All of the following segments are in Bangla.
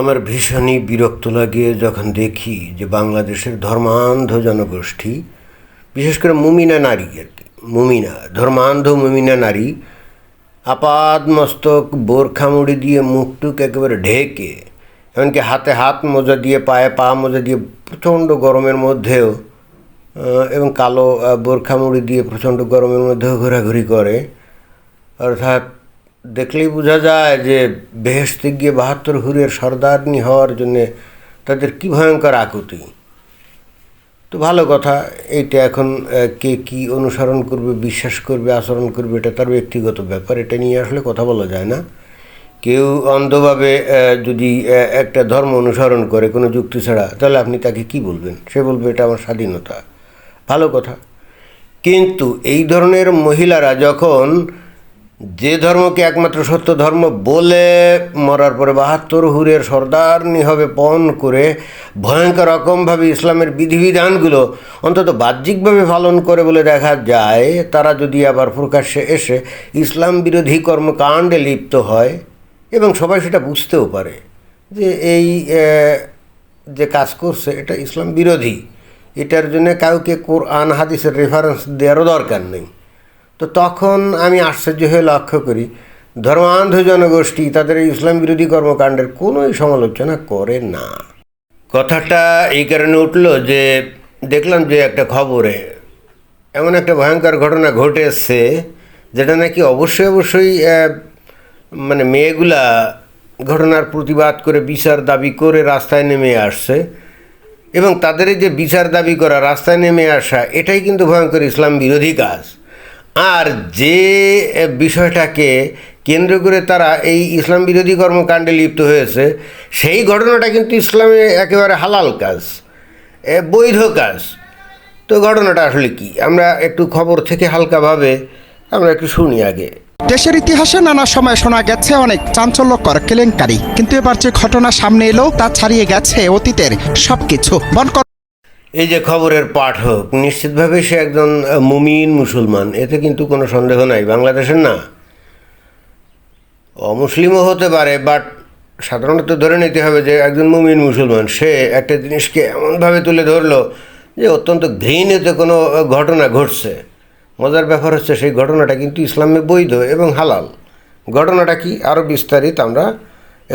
আমার ভীষণই বিরক্ত লাগে যখন দেখি যে বাংলাদেশের ধর্মান্ধ জনগোষ্ঠী বিশেষ করে মুমিনা নারী আর কি, মুমিনা, ধর্মান্ধ মুমিনা নারী, আপাদ মস্তক বোরখা মুড়ি দিয়ে মুখটুক একেবারে ঢেকে, এমনকি হাতে হাত মোজা দিয়ে, পায়ে পা মোজা দিয়ে প্রচণ্ড গরমের মধ্যেও এবং কালো বোরখা মুড়ি দিয়ে প্রচণ্ড গরমের মধ্যেও ঘোরাঘুরি করে, অর্থাৎ দেখলেই বোঝা যায় যে বেহেস্তে গিয়ে বাহাত্তর হুরের সর্দারনি হওয়ার জন্যে তাদের কী ভয়ঙ্কর আকুতি। তো ভালো কথা, এইটা এখন কে কি অনুসরণ করবে, বিশ্বাস করবে, আচরণ করবে, এটা তার ব্যক্তিগত ব্যাপার, এটা নিয়ে আসলে কথা বলা যায় না। কেউ অন্ধভাবে যদি একটা ধর্ম অনুসরণ করে কোনো যুক্তি ছাড়া, তাহলে আপনি তাকে কি বলবেন? সে বলবে, এটা আমার স্বাধীনতা। ভালো কথা। কিন্তু এই ধরনের মহিলারা যখন যে ধর্মকে একমাত্র সত্য ধর্ম বলে মরার পরে বাহাত্তর হুরের সর্দারনি হবে পণ করে ভয়ঙ্কর রকমভাবে ইসলামের বিধিবিধানগুলো অন্তত বাহ্যিকভাবে পালন করে বলে দেখা যায়, তারা যদি আবার প্রকাশ্যে এসে ইসলাম বিরোধী কর্মকাণ্ডে লিপ্ত হয় এবং সবাই সেটা বুঝতেও পারে যে এই যে কাজ করছে, এটা ইসলাম বিরোধী, এটার জন্য কাউকে কোরআন, হাদিসের রেফারেন্স দেওয়ারও দরকার নেই। তো তখন আমি আশ্চর্য হয়ে লক্ষ্য করি ধর্মান্ধ জনগোষ্ঠী তাদের ইসলাম বিরোধী কর্মকাণ্ডের কোনোই সমালোচনা করে না। কথাটা এই কারণে উঠল যে দেখলাম যে একটা খবরে এমন একটা ভয়ঙ্কর ঘটনা ঘটে এসছে, যেটা নাকি অবশ্যই অবশ্যই মানে মেয়েগুলা ঘটনার প্রতিবাদ করে বিচার দাবি করে রাস্তায় নেমে আসছে এবং তাদের যে বিচার দাবি করা, রাস্তায় নেমে আসা, এটাই কিন্তু ভয়ঙ্কর ইসলাম বিরোধী কাজ। আর যে বিষয়টাকে কেন্দ্র করে তারা এই ইসলাম বিরোধী কর্মকাণ্ডে লিপ্ত হয়েছে, সেই ঘটনাটা কিন্তু ইসলামে একেবারে হালাল কাজ বৈধ কাজ। তো ঘটনাটা আসলে কি? আমরা একটু খবর থেকে হালকাভাবে আমরা একটু শুনি আগে। দেশের ইতিহাসে নানা সময় শোনা গেছে অনেক চাঞ্চল্যকর কেলেঙ্কারি, কিন্তু এবার যে ঘটনা সামনে এলো তা ছাড়িয়ে গেছে অতীতের সবকিছু। বনকর এই যে খবরের পাঠক, নিশ্চিতভাবে সে একজন মুমিন মুসলমান, এতে কিন্তু কোনো সন্দেহ নাই, বাংলাদেশের না। অমুসলিমও হতে পারে বাট সাধারণত ধরে নিতে হবে যে একজন মুমিন মুসলমান, সে একটা জিনিসকে এমনভাবে তুলে ধরলো যে অত্যন্ত ঘৃণিত কোনো ঘটনা ঘটছে। মজার ব্যাপার হচ্ছে সেই ঘটনাটা কিন্তু ইসলামে বৈধ এবং হালাল। ঘটনাটা কি? আরও বিস্তারিত আমরা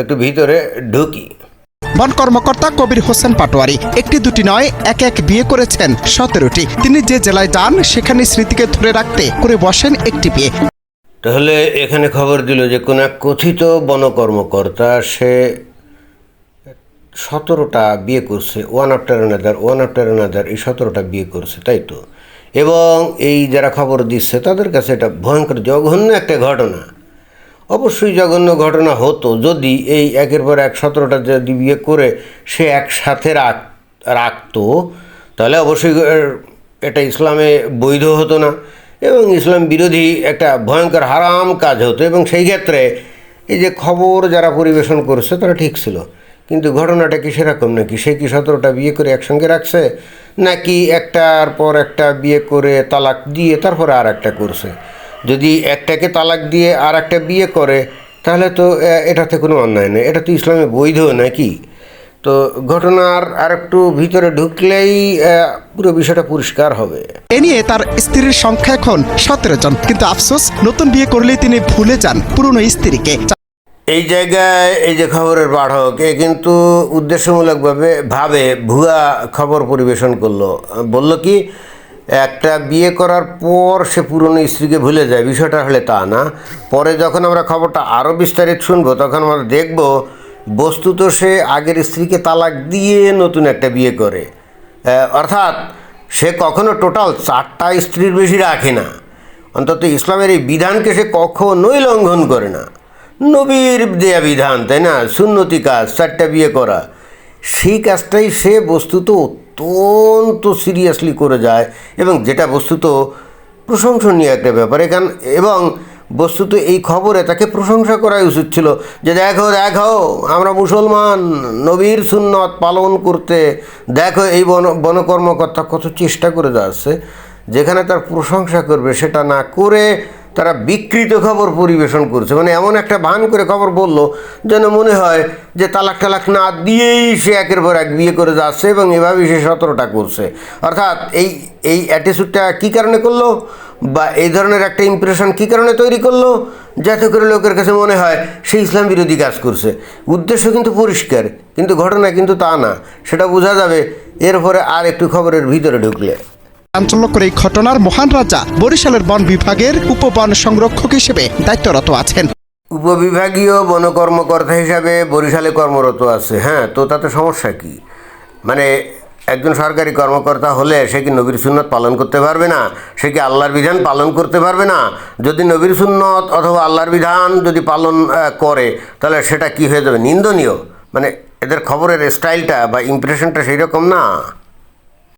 একটু ভিতরে ঢুকি। বন কর্মকর্তা কবির হোসেন পাটোয়ারি। একটি দুটি নয়, এক এক বিয়ে করেছেন সতেরোটি। তিনি যে জেলায় যান, সেখানে স্মৃতিকে ধরে রাখতে করে বসেন একটি বিয়ে। তাহলে এখানে খবর দিল যে কোনো এক কথিত বনকর্মকর্তা, সে সতেরোটা বিয়ে করছে one after another one after another এই সতেরোটা বিয়ে করছে, তাই তো? এবং এই যারা খবর দিচ্ছে, তাদের কাছে এটা ভয়ঙ্কর, জঘন্য একটা ঘটনা। অবশ্যই জঘন্য ঘটনা হতো যদি এই একের পর এক সতেরোটা যদি বিয়ে করে সে একসাথে রাখ, রাখতো, তাহলে অবশ্যই এটা ইসলামে বৈধ হতো না। এবং ইসলাম বিরোধী একটা ভয়ঙ্কর হারাম কাজ হতো। এবং সেই ক্ষেত্রে এই যে খবর যারা পরিবেশন করছে, তারা ঠিক ছিল। কিন্তু ঘটনাটা কি সেরকম নাকি? সে কি সতেরোটা বিয়ে করে একসঙ্গে রাখছে? নাকি একটার পর একটা বিয়ে করে তালাক দিয়ে তারপরে আর একটা করছে? যদি একটাকে তালাক দিয়ে আর একটা বিয়ে করে তাহলে তো এটাতে কোনো অন্যায় নেই। এটা তো ইসলামে বৈধ নাকি? তো ঘটনার আর একটু ভিতরে ঢুকলেই পুরো বিষয়টা পরিষ্কার হবে। এ নিয়ে তার স্ত্রীর সংখ্যা এখন সতেরো জন। কিন্তু আফসোস নতুন বিয়ে করলেই তিনি ভুলে যান পুরনো স্ত্রীকে। এই জায়গায় এই যে খবরের পাঠক এ কিন্তু উদ্দেশ্যমূলকভাবে ভাবে ভুয়া খবর পরিবেশন করল। বলল কি একটা বিয়ে করার পর সে পুরনো স্ত্রীকে ভুলে যায়, বিষয়টা হলে তা না। পরে যখন আমরা খবরটা আরও বিস্তারিত শুনব, তখন আমরা দেখব, বস্তুত সে আগের স্ত্রীকে তালাক দিয়ে নতুন একটা বিয়ে করে। অর্থাৎ সে কখনো টোটাল চারটা স্ত্রীর বেশি রাখে না। অন্তত ইসলামের এই বিধানকে সে কখনোই লঙ্ঘন করে না। নবীর দেয়া বিধান, তাই না? সুন্নতি কাজ, চারটা বিয়ে করা। সেই কাজটাই সে বস্তুত অত্যন্ত সিরিয়াসলি করে যায় এবং যেটা বস্তুত প্রশংসনীয় একটা ব্যাপার। এখান এবং বস্তুত এই খবরে তাকে প্রশংসা করাই উচিত ছিল যে দেখো দেখো আমরা মুসলমান, নবীর সুন্নত পালন করতে দেখো এই বন বনকর্মকর্তা কত চেষ্টা করে যাচ্ছে। যেখানে তার প্রশংসা করবে সেটা না করে তারা বিকৃত খবর পরিবেশন করছে। মানে এমন একটা ভান করে খবর বলল, যেন মনে হয় যে তালাক টালাক না দিয়েই সে একের পর এক বিয়ে করে যাচ্ছে এবং এভাবেই সে সতেরোটা করছে। অর্থাৎ এই এই অ্যাটিচিউডটা কী কারণে করল বা এই ধরনের একটা ইমপ্রেশন কী কারণে তৈরি করল? যাতে করে লোকের কাছে মনে হয় সে ইসলাম বিরোধী কাজ করছে। উদ্দেশ্য কিন্তু পরিষ্কার, কিন্তু ঘটনা কিন্তু তা না। সেটা বোঝা যাবে, এরপরে আর একটু খবরের ভিতরে ঢুকলে। চাঞ্চল্যকর এই ঘটনার মহান রাজা বরিশালের বন বিভাগের উপবন সংরক্ষক হিসেবে দায়িত্বরত আছেন। উপবিভাগীয় বন কর্মকর্তা হিসাবে বরিশালে কর্মরত আছে হ্যাঁ তো তাতে সমস্যা কি? মানে একজন সরকারি কর্মকর্তা হলে সে কি নবীর সুন্নত পালন করতে পারবে না? সে কি আল্লাহর বিধান পালন করতে পারবে না? যদি নবীর সুন্নত অথবা আল্লাহর বিধান যদি পালন করে, তাহলে সেটা কি হয়ে যাবে? নিন্দনীয়? মানে এদের খবরের স্টাইলটা বা ইমপ্রেশনটা সেই রকম না।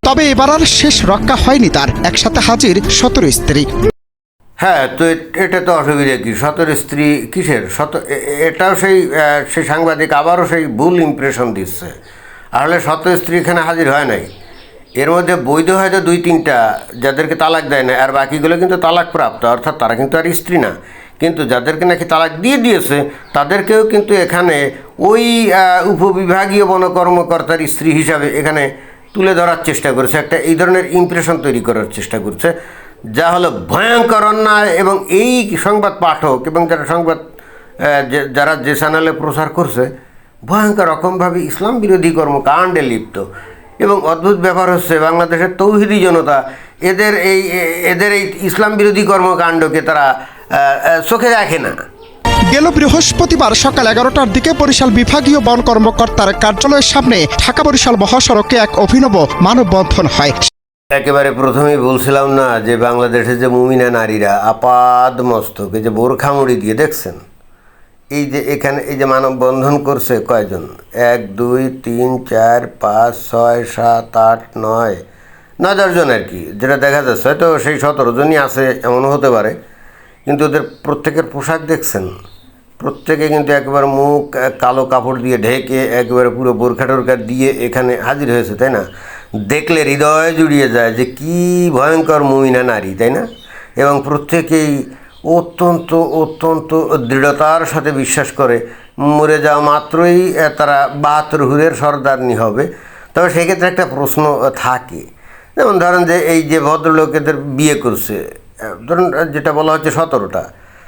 তবে এবার আর শেষ রক্ষা হয়নি তার, একসাথে হাজির সতেরো স্ত্রী। হ্যাঁ তো এটা তো অসুবিধা কি? সতের স্ত্রী কিসের? এ- এটাও সেই সেই সাংবাদিক আবারও সেই ভুল ইমপ্রেশন দিচ্ছে। আসলে শত স্ত্রী এখানে হাজির হয় নাই? এর মধ্যে বৈধ হয়তো দুই, তিনটা যাদেরকে তালাক দেয় না, আর বাকিগুলো কিন্তু তালাক প্রাপ্ত অর্থাৎ তারা কিন্তু আর স্ত্রী না। কিন্তু যাদেরকে নাকি তালাক দিয়ে দিয়েছে, তাদেরকেও কিন্তু এখানে ওই উপবিভাগীয় বনকর্মকর্তার স্ত্রী হিসাবে এখানে তুলে ধরার চেষ্টা করেছে, একটা এই ধরনের ইমপ্রেশন তৈরি করার চেষ্টা করছে, যা হলো ভয়ঙ্কর অন্যায় এবং এই সংবাদ পাঠক এবং যারা সংবাদ যারা যে চ্যানেলে প্রচার করছে, ভয়ঙ্কর রকমভাবে ইসলাম বিরোধী কর্মকাণ্ডে লিপ্ত। এবং অদ্ভুত ব্যাপার হচ্ছে বাংলাদেশের তৌহিদি জনতা, এদের এই এদের এই ইসলাম বিরোধী কর্মকাণ্ডকে তারা চোখে রাখে না। গেল বৃহস্পতিবার সকাল এগারোটার দিকে বরিশাল বিভাগীয় বন কর্মকর্তার কার্যালয়ের সামনে ঢাকা বরিশাল মহাসড়কে এক অভিনব মানববন্ধন হয়। একেবারে প্রথমেই বলছিলাম না যে বাংলাদেশে যে মুমিনা নারীরা আপাদ মস্তকে যে বোরখা মুড়ি দিয়ে দেখছেন? এই যে এখানে এই যে মানববন্ধন করছে কয়জন? এক, দুই, তিন, চার, পাঁচ, ছয়, সাত, আট, নয় নয় দশজন আর কি, যেটা দেখা যাচ্ছে। হয়তো সেই সতেরো জনই আছে, এমনও হতে পারে। কিন্তু ওদের প্রত্যেকের পোশাক দেখছেন? প্রত্যেকে কিন্তু একবার মুখ কালো কাপড় দিয়ে ঢেকে একবারে পুরো বোরখা টোরখা দিয়ে এখানে হাজির হয়েছে, তাই না? দেখলে হৃদয় জুড়িয়ে যায় যে কি ভয়ঙ্কর মুমিনা নারী, তাই না? এবং প্রত্যেকেই অত্যন্ত অত্যন্ত দৃঢ়তার সাথে বিশ্বাস করে, মরে যাওয়া মাত্রই তারা বাহাত্তর হুরের সর্দারনি হবে। তবে সেক্ষেত্রে একটা প্রশ্ন থাকে। যেমন ধরেন যে এই যে ভদ্রলোকেদের বিয়ে করছে ধরুন যেটা বলা হচ্ছে সতেরোটা।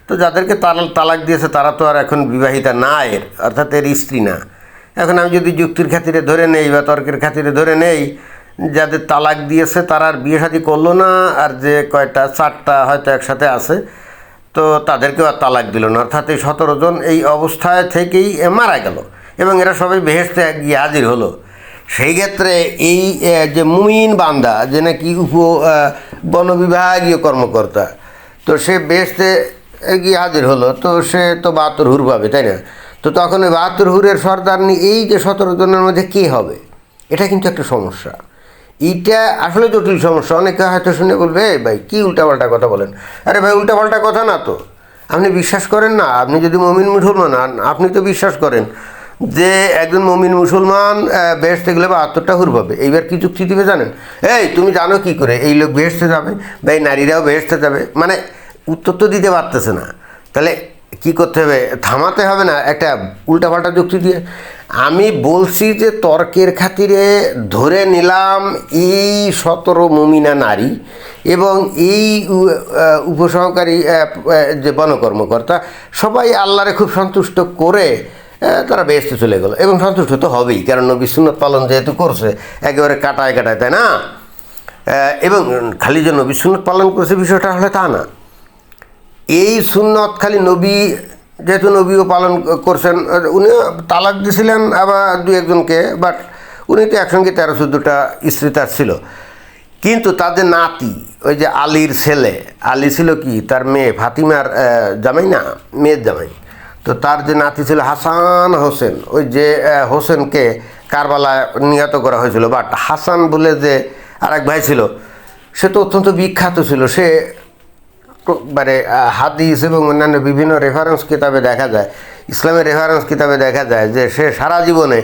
তো যাদেরকে তালাক তালাক দিয়েছে তারা তো আর এখন বিবাহিতা না এর, অর্থাৎ এর স্ত্রী না। এখন আমি যদি যুক্তির খাতিরে ধরে নেই বা তর্কের খাতিরে ধরে নেই, যাদের তালাক দিয়েছে তারা আর বিয়ে শাদী করল না, আর যে কয়টা, চারটা হয়তো একসাথে আছে, তো তাদেরকেও আর তালাক দিল না। অর্থাৎ এই সতেরো জন এই অবস্থায় থেকেই মারা গেল। এবং এরা সবাই বেহেস্তে গিয়ে হাজির হলো। সেই ক্ষেত্রে এই যে মুমিন বান্দা, যে নাকি উপ বনবিভাগীয় কর্মকর্তা, তো সে বেহেস্তে গিয়ে হাজির হলো। তো সে তো বাহাত্তর হুর পাবে, তাই না? তো তখন ওই বাহাত্তর হুরের সর্দারনি এই যে সতেরো জনের মধ্যে কে হবে? এটা কিন্তু একটা সমস্যা। এইটা আসলে জটিল সমস্যা। অনেকে হয়তো শুনে বলবে, "এই ভাই, কী উল্টাপাল্টা কথা বলেন? আরে ভাই, উল্টাপাল্টা কথা না তো। আপনি বিশ্বাস করেন না? আপনি যদি মমিন মুসলমান আপনি তো বিশ্বাস করেন যে একজন মমিন মুসলমান বেহেস্তে গেলে বা আত্মটা হুর পাবে। এইবার কি যুক্তি দিবে জানেন? এই, তুমি জানো কি করে? এই লোক বেহেস্তে যাবে, বা এই নারীরাও বেহেস্তে যাবে। মানে উত্তর তো দিতে পারতেছে না। তাহলে কি করতে হবে? থামাতে হবে না একটা উল্টাপাল্টা যুক্তি দিয়ে? আমি বলছি যে তর্কের খাতিরে ধরে নিলাম এই সতেরো মুমিনা নারী এবং এই উপসহকারী যে বনকর্মকর্তা সবাই আল্লাহরে খুব সন্তুষ্ট করে তারা বেসতে চলে গেল। এবং সন্তুষ্ট তো হবেই, কারণ নবী পালন যেহেতু করছে, একেবারে কাটায় কাটায়, তাই না? এবং খালি যে নবী পালন করছে বিষয়টা হলে তা না। এই সুন্নত খালি নবী, যেহেতু নবীও পালন করছেন, উনি তালাক দিয়েছিলেন আবার দু একজনকে বাট উনি তো একসঙ্গে তেরো চোদ্দোটা স্ত্রী তার ছিল। কিন্তু তাদের নাতি, ওই যে আলীর ছেলে, আলী ছিল কি, তার মেয়ে, ফাতিমার জামাই না, মেয়ের জামাই। তো তার যে নাতি ছিল হাসান হোসেন, ওই যে হোসেনকে কারবালায় নিহত করা হয়েছিল। বাট হাসান বলে যে আরেক ভাই ছিল, সে তো অত্যন্ত বিখ্যাত ছিল। সে মানে হাদিস এবং অন্যান্য বিভিন্ন রেফারেন্স কিতাবে দেখা যায়, ইসলামের রেফারেন্স কিতাবে দেখা যায় যে সে সারা জীবনে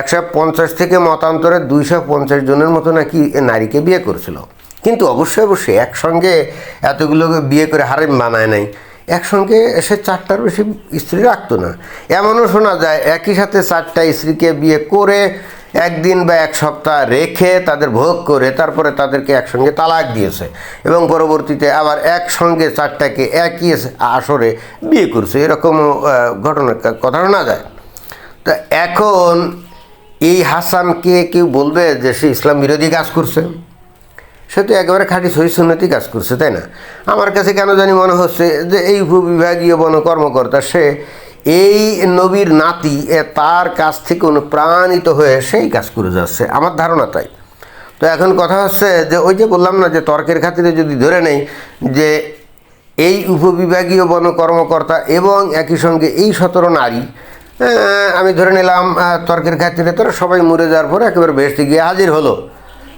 একশো পঞ্চাশ থেকে মতান্তরে দুইশো পঞ্চাশ জনের মতো নাকি নারীকে বিয়ে করেছিল। কিন্তু অবশ্যই অবশ্যই একসঙ্গে এতগুলোকে বিয়ে করে হারেম বানায় নাই। একসঙ্গে সে চারটার বেশি স্ত্রী রাখতো না। এমনও শোনা যায়, একই সাথে চারটা স্ত্রীকে বিয়ে করে একদিন বা এক সপ্তাহ রেখে তাদের ভোগ করে তারপরে তাদেরকে একসঙ্গে তালাক দিয়েছে এবং পরবর্তীতে আবার একসঙ্গে চারটাকে একই আসরে বিয়ে করছে। এরকমও আহ, ঘটনার কথা শোনা যায়। তা এখন এই হাসানকে কেউ বলবে যে সে ইসলাম বিরোধী কাজ করছে? সে তো একেবারে খাঁটি সহি সুন্নতি কাজ করছে তাই না? আমার কাছে কেন জানি মনে হচ্ছে যে এই উপবিভাগীয় বন কর্মকর্তা সে এই নবীর নাতি তার কাছ থেকে অনুপ্রাণিত হয়ে সেই কাজ করে যাচ্ছে। আমার ধারণা তাই। তো এখন কথা হচ্ছে যে, ওই যে বললাম না যে, তর্কের খাতিরে যদি ধরে নেই যে, এই উপবিভাগীয় বন কর্মকর্তা এবং একই সঙ্গে এই সতেরো নারী আমি ধরে নিলাম তর্কের খাতিরে তারা সবাই মরে যাওয়ার পরে একেবারে বেহেস্তে গিয়ে হাজির হলো।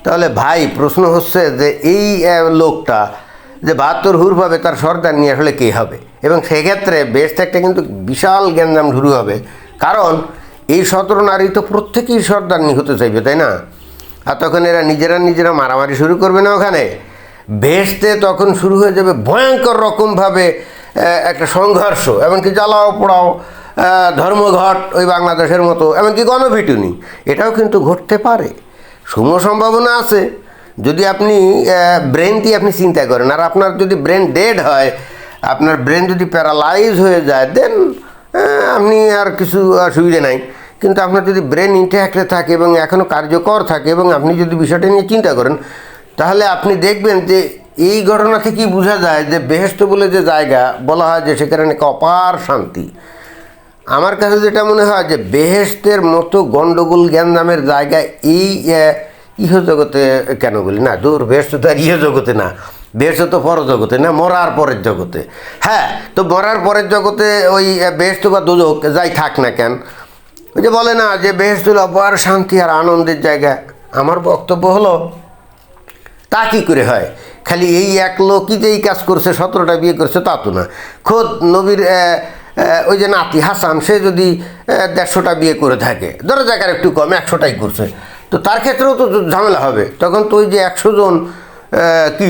তাহলে ভাই, প্রশ্ন হচ্ছে যে, এই লোকটা যে বাহাত্তর হুর পাবে তার সর্দার নিয়ে আসলে কে হবে? এবং সেক্ষেত্রে বেস্ট একটা কিন্তু বিশাল জ্ঞানজাম শুরু হবে। কারণ এই সতেরো নারী তো প্রত্যেকেই সর্দারনি হতে চাইবে, তাই না? আর তখন এরা নিজেরা নিজেরা মারামারি শুরু করবে না ওখানে। বেহেস্তে তখন শুরু হয়ে যাবে ভয়ঙ্কর রকমভাবে একটা সংঘর্ষ, এমনকি জ্বালাও পোড়াও ধর্মঘট ওই বাংলাদেশের মতো, এমনকি গণপিটুনি, এটাও কিন্তু ঘটতে পারে। সমূহ সম্ভাবনা আছে। যদি আপনি ব্রেন দিয়ে আপনি চিন্তা করেন, আর আপনার যদি ব্রেন ডেড হয় আপনার ব্রেন যদি প্যারালাইজ হয়ে যায় দেন আপনি আর কিছু অসুবিধা নাই। কিন্তু আপনার যদি ব্রেন ইন্ট্যাক্টে থাকে এবং এখনও কার্যকর থাকে এবং আপনি যদি বিষয়টা নিয়ে চিন্তা করেন তাহলে আপনি দেখবেন যে এই ঘটনা থেকেই বোঝা যায় যে বেহেস্ত বলে যে জায়গা বলা হয় যে সেখানে নাকি অপার শান্তি। আমার কাছে যেটা মনে হয় যে বেহেস্তের মতো গণ্ডগোল জ্ঞানদামের জায়গায় এই আহ, ইহ জগতে কেন বলি? না দূর বেহেস্ত তো আর ইহ জগতে না। বেহেস্ত তো পর জগতে, না? মরার পরের জগতে। হ্যাঁ তো মরার পরের জগতে ওই বেহেস্ত বা দুজক যাই থাক না কেন, ওই যে বলে না যে বেহেস্ত হলো অপার শান্তি আর আনন্দের জায়গা। আমার বক্তব্য হলো, তা কী করে হয়? খালি এই এক লোকই যে এই কাজ করছে, সতেরোটা বিয়ে করছে, তা তো না। খোদ নবীর ওই যে নাতি হাসান, সে যদি দেড়শোটা বিয়ে করে থাকে, ধরো জায়গার একটু কম, একশোটাই করছে, তো তার ক্ষেত্রেও তো ঝামেলা হবে। তখন তো ওই যে একশো জন কি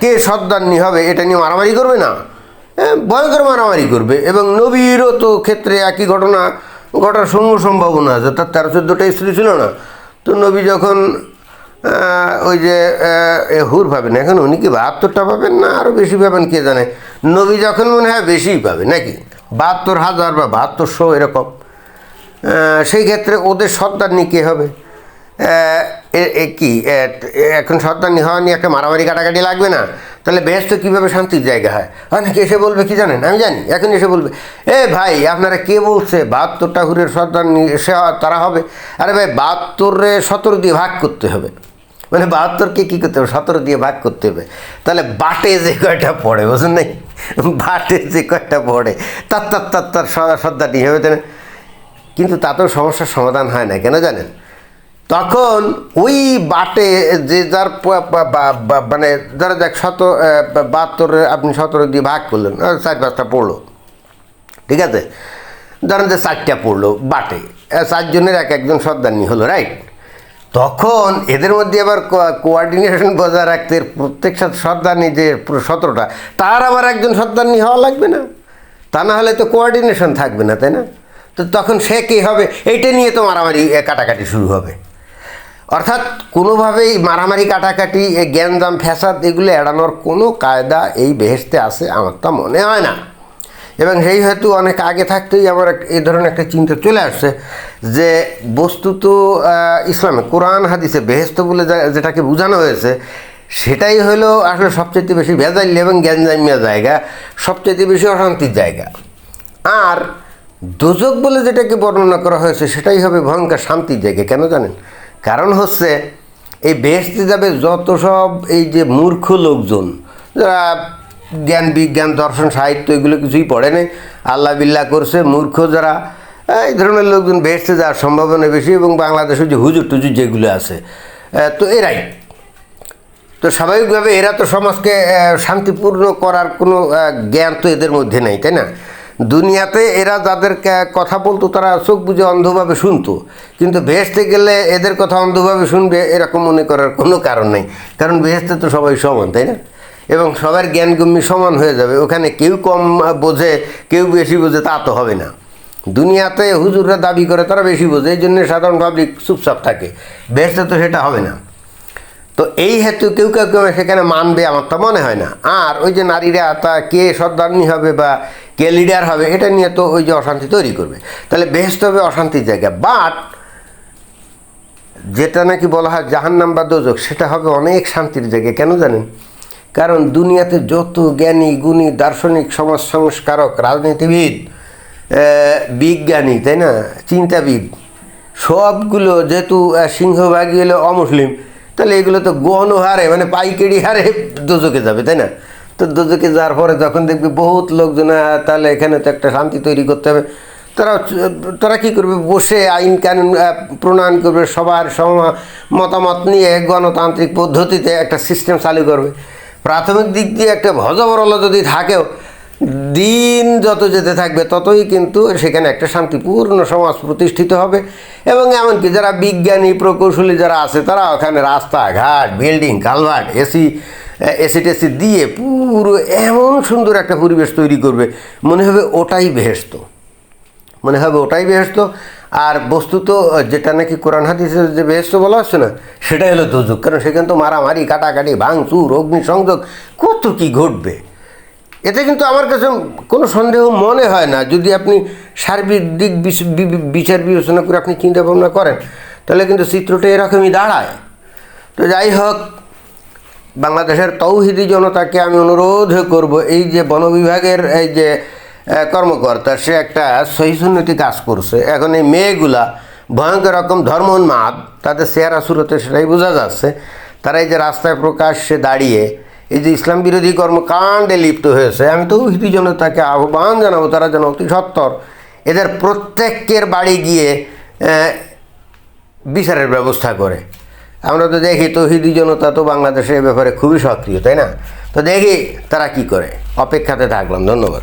কে সর্দারনি হবে এটা নিয়ে মারামারি করবে না? ভয়ঙ্কর মারামারি করবে। এবং নবীরও তো ক্ষেত্রে একই ঘটনা ঘটার সমূহ সম্ভাবনা আছে। তার তেরো চোদ্দোটা স্ত্রী ছিল না। তো নবী যখন ওই যে হুর পাবেন এখন উনি কি বাহাত্তরটা পাবেন না আরও বেশি পাবেন কে জানে? নবী যখন মনে হয় বেশিই পাবে, নাকি? বাহাত্তর হাজার বা বাহাত্তরশো এরকম। সেই ক্ষেত্রে ওদের সর্দারনি কে হবে? কি? এখন সর্দারনি হওয়া নিয়ে একটা মারামারি কাটাকাটি লাগবে না। তাহলে বেশ তো কীভাবে শান্তির জায়গা হয়? অনেকে এসে বলবে, কি জানেন? আমি জানি, এখন এসে বলবে, এ ভাই, আপনারা কে বলছে? বাহাত্তরটা হুরের সর্দারনি সে তারা হবে? আরে ভাই, বাহাত্তরে সতেরো দিয়ে ভাগ করতে হবে। মানে বাহাত্তরকে কী করতে হবে? সতেরো দিয়ে ভাগ করতে হবে। তাহলে বাটে যে কয়টা পড়ে, বুঝলেন নাই? বাটে যে কয়টা পড়ে, তার তার তার তার সর্দারনি হবে তাই কিন্তু তাতেও সমস্যার সমাধান হয় না, কেন জানেন? তখন ওই বাটে যে যার মানে যারা দেখ শত বাহাত্তর, আপনি সতেরো দিয়ে ভাগ করলেন চার পাঁচটা পড়ল। ঠিক আছে? ধরেন যে চারটা পড়ল বাটে চারজনের এক একজন সর্দারনি হলো রাইট তখন এদের মধ্যে আবার কোয়ার্ডিনেশন বজায় রাখতে প্রত্যেক সাথে সর্দারনি যে সতেরোটা, তার আবার একজন সর্দারনি হওয়া লাগবে না। তা না হলে তো কোয়ার্ডিনেশন থাকবে না, তাই না? তো তখন সে কী হবে? এইটা নিয়ে তো মারামারি কাটাকাটি শুরু হবে। অর্থাৎ কোনোভাবেই মারামারি, কাটাকাটি জ্ঞানদাম ফ্যাসাদ এগুলো এড়ানোর কোনো কায়দা এই বেহেস্তে আছে আমার তা মনে হয় না। এবং সেই হেতু অনেক আগে থাকতেই আমার এই ধরনের একটা চিন্তা চলে আসছে যে বস্তুত ইসলামে কোরআন, হাদিসে বেহেস্ত বলে যেটাকে বোঝানো হয়েছে, সেটাই হলো আসলে সবচেয়ে বেশি ভেজাইল এবং জ্ঞানজামিয়া জায়গা সবচেয়ে বেশি অশান্তির জায়গা। আর দোজক বলে যেটাকে বর্ণনা করা হয়েছে, সেটাই হবে ভয়ঙ্কর শান্তির জায়গা, কেন জানেন? কারণ হচ্ছে এই বেহেস্তে যাবে যত সব এই যে মূর্খ লোকজন, যারা জ্ঞান, বিজ্ঞান, দর্শন, সাহিত্য এগুলো কিছুই পড়ে নাই, আল্লাহ বিল্লাহ করছে, মূর্খ যারা এই ধরনের লোকজন বেহেস্তে যাওয়ার সম্ভাবনা বেশি এবং বাংলাদেশে যে হুজুর টুজুর যেগুলো আছে তো এরাই। তো স্বাভাবিকভাবে এরা তো সমাজকে শান্তিপূর্ণ করার কোনো জ্ঞান তো এদের মধ্যে নেই, তাই না? দুনিয়াতে এরা যাদের কথা বলতো, তারা চোখ বুঝে অন্ধভাবে শুনতো। কিন্তু ভেস্তে গেলে এদের কথা অন্ধভাবে শুনবে, এরকম মনে করার কোনো কারণ নেই। কারণ ভেস্তে তো সবাই সমান, তাই না? এবং সবার জ্ঞানগম্যি সমান হয়ে যাবে। ওখানে কেউ কম বোঝে, কেউ বেশি বোঝে, তা তো হবে না। দুনিয়াতে হুজুররা দাবি করে, তারা বেশি বোঝে। এই জন্য সাধারণ পাবলিক চুপচাপ থাকে। ভেস্তে তো সেটা হবে না। তো এই হেতু কেউ কেউ কেউ সেখানে মানবে, আমার তো মনে হয় না। আর ওই যে নারীরা, তা কে সর্দারনি হবে বা কে লিডার হবে এটা নিয়ে তো ওই যে অশান্তি তৈরি করবে। তাহলে বেহেস্ত হবে অশান্তির জায়গা। বাট যেটা নাকি বলা হয় জাহান্নাম বা দোজক সেটা হবে অনেক শান্তির জায়গা। কেন জানেন? কারণ দুনিয়াতে যত জ্ঞানী গুণী দার্শনিক সমাজ সংস্কারক রাজনীতিবিদ বিজ্ঞানী তাই না? চিন্তাবিদ সবগুলো যেহেতু আহ, সিংহভাগই হলো অমুসলিম তাহলে এগুলো তো গহন হারে মানে পাইকারি হারে দোজকে যাবে তাই না? তো দোজকে যাওয়ার পরে যখন দেখবে বহুত লোকজন তাহলে এখানে তো একটা শান্তি তৈরি করতে হবে। তারা তারা কী করবে? বসে আইন কানুন প্রণয়ন করবে, সবার সম, মতামত নিয়ে গণতান্ত্রিক পদ্ধতিতে একটা সিস্টেম চালু করবে। প্রাথমিক দিক দিয়ে একটা ভজবরল যদি থাকেও, দিন যত যেতে থাকবে ততই কিন্তু সেখানে একটা শান্তিপূর্ণ সমাজ প্রতিষ্ঠিত হবে। এবং এমনকি যারা বিজ্ঞানী, প্রকৌশলী যারা আছে, তারা ওখানে রাস্তাঘাট বিল্ডিং কালভার্ট এসি এসি টেসি দিয়ে পুরো এমন সুন্দর একটা পরিবেশ তৈরি করবে। মনে হবে ওটাই বেহেস্ত মনে হবে ওটাই বেহেস্ত আর বস্তুত যেটা নাকি কোরআন হাদিসের যে বেহেস্ত বলা হচ্ছে না, সেটাই হলো দুযুগ কারণ সেখানে তো মারামারি, কাটাকাটি, ভাঙচুর, অগ্নিসংযোগ, কত কি ঘটবে? এতে কিন্তু আমার কাছে কোনো সন্দেহ মনে হয় না। যদি আপনি সার্বিক দিক বিচার বিবেচনা করে আপনি চিন্তা ভাবনা করেন, তাহলে কিন্তু চিত্রটা এরকমই দাঁড়ায়। তো যাই হোক বাংলাদেশের তৌহিদি জনতাকে আমি অনুরোধ করব, এই যে বন বিভাগের এই যে কর্মকর্তা, সে একটা সহিষ্ণুতি কাজ করছে। এখন এই মেয়েগুলা ভয়ঙ্কর রকম ধর্ম উন্মাদ, তাদের চেহারা সুরতে সেটাই বোঝা যাচ্ছে। তারা এই যে রাস্তায় প্রকাশ্যে দাঁড়িয়ে এই যে ইসলাম বিরোধী কর্মকাণ্ডে লিপ্ত হয়েছে, আমি তৌহিদি জনতাকে আহ্বান জানাব, তারা যেন অতি সত্তর এদের প্রত্যেকের বাড়ি গিয়ে বিচারের ব্যবস্থা করে। আমরা তো দেখি তো তহিদি জনতা তো বাংলাদেশের ব্যাপারে খুবই সক্রিয়, তাই না? তো দেখি তারা কি করে। অপেক্ষাতে থাকলাম, ধন্যবাদ।